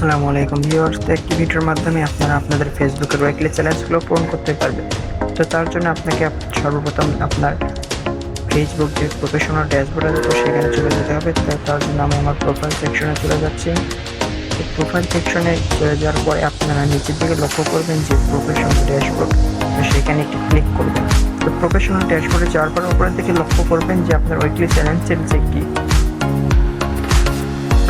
আসসালামু আলাইকুম ভিউয়ার্স, তো একটি ভিডিওর মাধ্যমে আপনারা আপনাদের ফেসবুকের ওয়েকলি চ্যালেঞ্জগুলো পূরণ করতে পারবেন। তো তার জন্য আপনাকে সর্বপ্রথম আপনার ফেসবুক যে প্রফেশনাল ড্যাশবোর্ড আছে, তো সেখানে চলে যেতে হবে। তো তার জন্য আমি আমার প্রোফাইল সেকশনে চলে যাচ্ছি। তো প্রোফাইল সেকশনে চলে যাওয়ার পরে আপনারা নিচের দিকে লক্ষ্য করবেন যে প্রফেশনাল ড্যাশবোর্ড তো সেখানে একটি ক্লিক করবেন। তো প্রফেশনাল ড্যাশবোর্ডে যাওয়ার পর উপরের দিকে লক্ষ্য করবেন যে আপনার ওয়েকলি চ্যালেঞ্জের যে কি।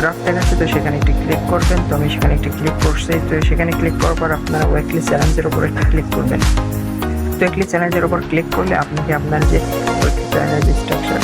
গ্রাফটা আছে, তো সেখানে একটি ক্লিক করবেন। তো আমি সেখানে একটি ক্লিক করছি। তো সেখানে ক্লিক করার পর আপনারা ওয়েকলি চ্যালেঞ্জের উপর একটি ক্লিক করবেন। তো ওয়েকলি চ্যালেঞ্জের উপর ক্লিক করলে আপনাকে আপনার যে ওয়েকলি চ্যালেঞ্জের স্ট্রাকচার